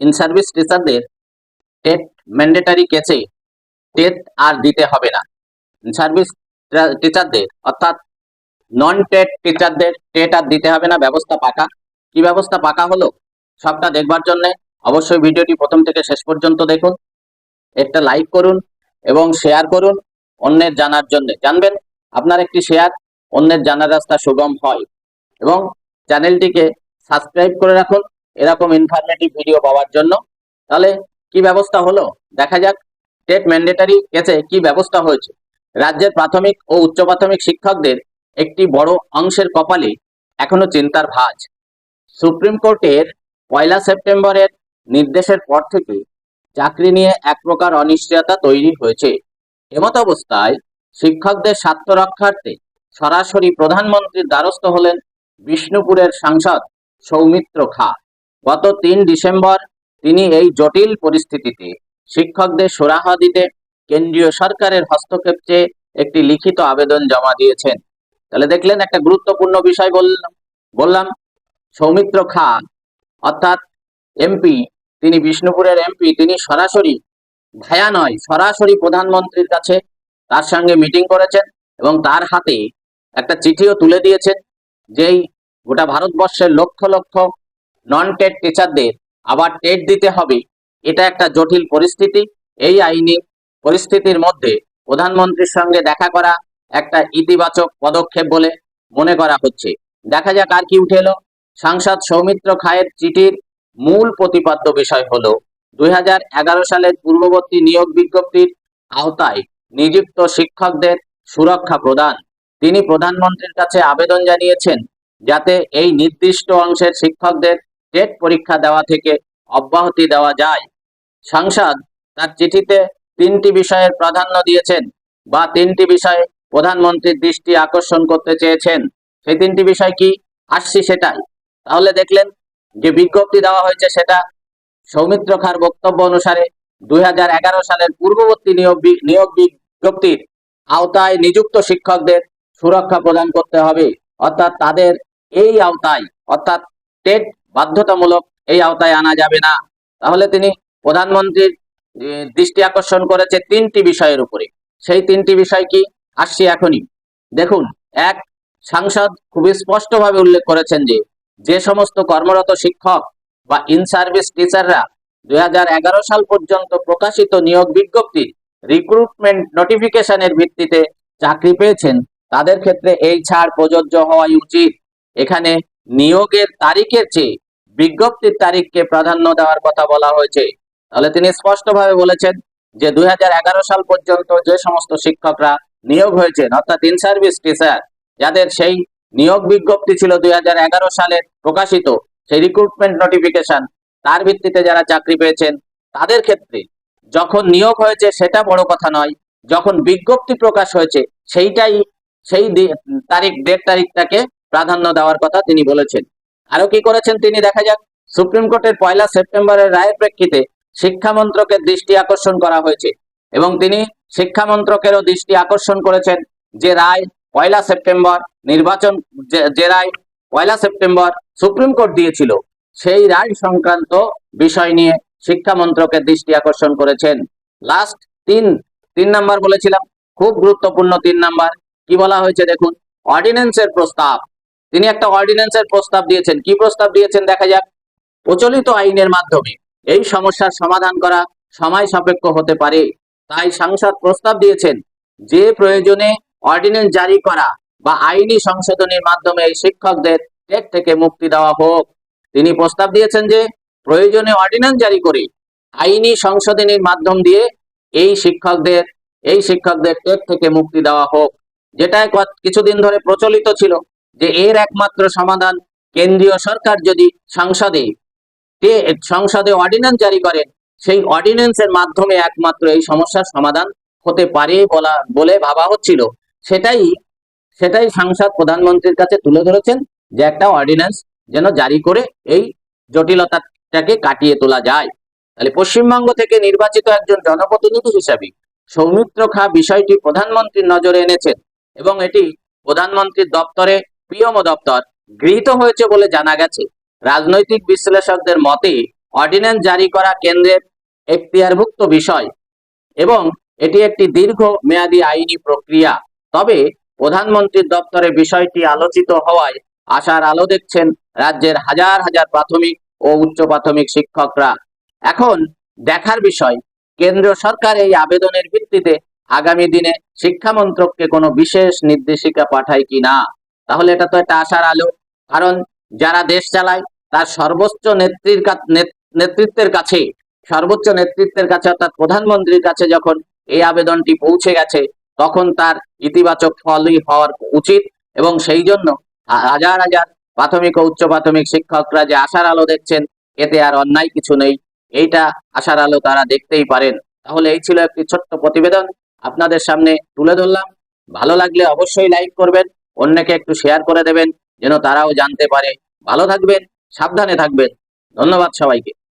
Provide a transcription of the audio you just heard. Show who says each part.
Speaker 1: In service টিচারদের TET mandatory কেসে TET আর দিতে হবে না। ইন সার্ভিস টিচারদের অর্থাৎ নন টেট টিচারদের টেট আর দিতে হবে না, ব্যবস্থা পাকা। কি ব্যবস্থা পাকা হলো? সবটা দেখবার জন্য অবশ্যই ভিডিওটি প্রথম থেকে শেষ পর্যন্ত দেখুন, একটা লাইক করুন এবং শেয়ার করুন অন্যের জানার জন্য। জানবেন, আপনার একটি শেয়ার অন্যের জানার রাস্তা সুগম হয়। এবং চ্যানেলটিকে সাবস্ক্রাইব করে রাখুন এরকম ইনফরমেটিভ ভিডিও পাওয়ার জন্য। তাহলে কি ব্যবস্থা হলো? দেখা যাক টেট ম্যান্ডেটারি কেসে কি ব্যবস্থা হয়েছে। রাজ্যের প্রাথমিক ও উচ্চ প্রাথমিক শিক্ষকদের একটি বড় অংশের কপালে এখনও চিন্তার ভাঁজ। সুপ্রিম কোর্টের পয়লা সেপ্টেম্বরের নির্দেশের পর থেকে চাকরি নিয়ে এক প্রকার অনিশ্চয়তা তৈরি হয়েছে। এমত অবস্থায় শিক্ষকদের স্বার্থ রক্ষার্থে সরাসরি প্রধানমন্ত্রীর দ্বারস্থ হলেন বিষ্ণুপুরের সাংসদ সৌমিত্র খা। গত তিন ডিসেম্বর তিনি এই জটিল পরিস্থিতিতে শিক্ষকদের সুরাহা দিতে কেন্দ্রীয় সরকারের হস্তক্ষেপ চেয়ে একটি লিখিত আবেদন জমা দিয়েছেন। তাহলে দেখলেন একটা গুরুত্বপূর্ণ বিষয় বললাম বললাম, সৌমিত্র খা, অর্থাৎ এমপি, তিনি বিষ্ণুপুরের এমপি, তিনি সরাসরি ভায়া নয়, সরাসরি প্রধানমন্ত্রীর কাছে তার সঙ্গে মিটিং করেছেন এবং তার হাতে একটা চিঠিও তুলে দিয়েছেন, যেই গোটা ভারতবর্ষের লক্ষ লক্ষ নন টেট টিচারদের আবার টেট দিতে হবে। এটা একটা জটিল পরিস্থিতি। এই আইনি পরিস্থিতির মধ্যে প্রধানমন্ত্রীর সঙ্গে দেখা করা একটা ইতিবাচক পদক্ষেপ বলে মনে করা হচ্ছে। দেখা যাক আর কি উঠে এলো। সাংসদ সৌমিত্র খায়ের চিঠির মূল প্রতিপাদ্য বিষয় হল, দুই হাজার এগারো সালের পূর্ববর্তী নিয়োগ বিজ্ঞপ্তির আওতায় নিযুক্ত শিক্ষকদের সুরক্ষা প্রদান। তিনি প্রধানমন্ত্রীর কাছে আবেদন জানিয়েছেন, যাতে এই নির্দিষ্ট অংশের শিক্ষকদের টেট পরীক্ষা দেওয়া থেকে অব্যাহতি দেওয়া যায়। সাংসদ তার চিঠিতে তিনটি বিষয়ের প্রাধান্য দিয়েছেন বা তিনটি বিষয়ে প্রধানমন্ত্রীর দৃষ্টি আকর্ষণ করতে চেয়েছেন। সেই তিনটি বিষয় কি? আসছি সেটাই। তাহলে দেখলেন যে বিজ্ঞপ্তি দেওয়া হয়েছে সেটা সৌমিত্র খার বক্তব্য অনুসারে দুই হাজার এগারো সালের পূর্ববর্তী নিয়োগ নিয়োগ বিজ্ঞপ্তির আওতায় নিযুক্ত শিক্ষকদের সুরক্ষা প্রদান করতে হবে। অর্থাৎ তাদের এই আওতায়, অর্থাৎ টেট বাধ্যতামূলক এই আওতায় আনা যাবে না। তাহলে তিনি প্রধানমন্ত্রীর দৃষ্টি আকর্ষণ করেছে তিনটি বিষয়ের উপরে। সেই তিনটি বিষয় কি? আসছি এখনই। দেখুন, এক, সাংসদ খুবই স্পষ্টভাবে উল্লেখ করেছেন যে যে সমস্ত কর্মরত শিক্ষক বা ইন সার্ভিস টিচাররা দু হাজার এগারো সাল পর্যন্ত প্রকাশিত নিয়োগ বিজ্ঞপ্তি, রিক্রুটমেন্ট নোটিফিকেশনের ভিত্তিতে চাকরি পেয়েছেন, তাদের ক্ষেত্রে এই ছাড় প্রযোজ্য হওয়াই উচিত। এখানে নিয়োগের তারিখের চেয়ে বিজ্ঞপ্তির তারিখকে প্রাধান্য দেওয়ার কথা বলা হয়েছে। তাহলে তিনি স্পষ্টভাবে বলেছেন যে দুই হাজার এগারো সাল পর্যন্ত যে সমস্ত শিক্ষকরা নিয়োগ হয়েছেন, অর্থাৎ ইন সার্ভিস টিচার যাদের সেই নিয়োগ বিজ্ঞপ্তি ছিল দুই হাজার এগারো সালে প্রকাশিত, সেই রিক্রুটমেন্ট নোটিফিকেশন তার ভিত্তিতে যারা চাকরি পেয়েছেন, তাদের ক্ষেত্রে যখন নিয়োগ হয়েছে সেটা বড় কথা নয়, যখন বিজ্ঞপ্তি প্রকাশ হয়েছে সেইটাই সেই তারিখ ডেট তারিখটাকে প্রাধান্য দেওয়ার কথা তিনি বলেছেন। আরও কি করেছেন তিনি দেখা যাক। সুপ্রিম কোর্টের পয়লা সেপ্টেম্বরের রায়ের প্রেক্ষিতে শিক্ষা মন্ত্রকের দৃষ্টি আকর্ষণ করা হয়েছে এবং তিনি শিক্ষা মন্ত্রকেরও দৃষ্টি আকর্ষণ করেছেন যে রায় পয়লা সেপ্টেম্বর নির্বাচন, যে- রায় পয়লা সেপ্টেম্বর সুপ্রিম কোর্ট দিয়েছিল, সেই রায় সংক্রান্ত বিষয় নিয়ে শিক্ষা মন্ত্রকের দৃষ্টি আকর্ষণ করেছেন। লাস্ট তিন তিন নাম্বার বলেছিলাম, খুব গুরুত্বপূর্ণ তিন নাম্বার। কি বলা হয়েছে দেখুন, অর্ডিন্যান্সের প্রস্তাব। তিনি একটা অর্ডিন্যান্সের প্রস্তাব দিয়েছেন। কি প্রস্তাব দিয়েছেন দেখা যাক। প্রচলিত আইনের মাধ্যমে এই সমস্যার সমাধান করা সময় সাপেক্ষ হতে পারে। তাই সাংসদ প্রস্তাব দিয়েছেন যে প্রয়োজনে অর্ডিন্যান্স জারি করা বা আইনি সংশোধনের মাধ্যমে এই শিক্ষকদের টেট থেকে মুক্তি দেওয়া হোক। তিনি প্রস্তাব দিয়েছেন যে প্রয়োজনে অর্ডিন্যান্স জারি করে আইনি সংশোধনীর মাধ্যম দিয়ে এই শিক্ষকদের এই শিক্ষকদের টেট থেকে মুক্তি দেওয়া হোক। যেটা কিছুদিন ধরে প্রচলিত ছিল। যে এর একমাত্র সমাধান কেন্দ্রীয় সরকার যদি সংসদে সংসদে অর্ডিন্যান্স জারি করেন সেই অর্ডিন্যান্সের মাধ্যমে একমাত্র এই সমস্যার সমাধান হতে পারে বলা, বলে ভাবা হচ্ছিল। সেটাই সেটাই সাংসদ প্রধানমন্ত্রীর কাছে তুলে ধরেছেন যে একটা অর্ডিন্যান্স যেন জারি করে এই জটিলতাটাকে কাটিয়ে তোলা যায়। তাহলে পশ্চিমবঙ্গ থেকে নির্বাচিত একজন জনপ্রতিনিধি হিসাবে সৌমিত্র খা বিষয়টি প্রধানমন্ত্রীর নজরে এনেছেন এবং এটি প্রধানমন্ত্রীর দপ্তরে পিএমও দপ্তর গৃহীত হয়েছে বলে জানা গেছে। রাজনৈতিক বিশ্লেষকদের মতে, অর্ডিন্যান্স জারি করা কেন্দ্রের এখতিয়ারভুক্ত বিষয় এবং এটি একটি দীর্ঘ মেয়াদী আইনি প্রক্রিয়া। তবে প্রধানমন্ত্রীর দপ্তরে বিষয়টি আলোচিত হওয়ায় আশার আলো দেখছেন রাজ্যের হাজার হাজার প্রাথমিক ও উচ্চ প্রাথমিক শিক্ষকরা। এখন দেখার বিষয়, কেন্দ্র সরকার এই আবেদনের ভিত্তিতে আগামী দিনে শিক্ষা মন্ত্রককে কোনো বিশেষ নির্দেশিকা পাঠায় কি না তাহলে এটা তো একটা আশার আলো। কারণ যারা দেশ চালায়, তার সর্বোচ্চ নেত্রীর নেতৃত্বের কাছে, সর্বোচ্চ নেতৃত্বের কাছে অর্থাৎ প্রধানমন্ত্রীর কাছে যখন এই আবেদনটি পৌঁছে গেছে, তখন তার ইতিবাচক ফলই হওয়ার উচিত এবং সেই জন্য হাজার হাজার প্রাথমিক ও উচ্চ প্রাথমিক শিক্ষকরা যে আশার আলো দেখছেন, এতে আর অন্যায় কিছু নেই। এইটা আশার আলো তারা দেখতেই পারেন। তাহলে এই ছিল একটি ছোট্ট প্রতিবেদন। আপনাদের সামনে তুলে ধরলাম। ভালো লাগলে অবশ্যই লাইক করবেন। অন্যকে একটু শেয়ার করে দেবেন, যেন তারাও জানতে পারে। ভালো থাকবেন, সাবধানে থাকবেন। ধন্যবাদ সবাইকে।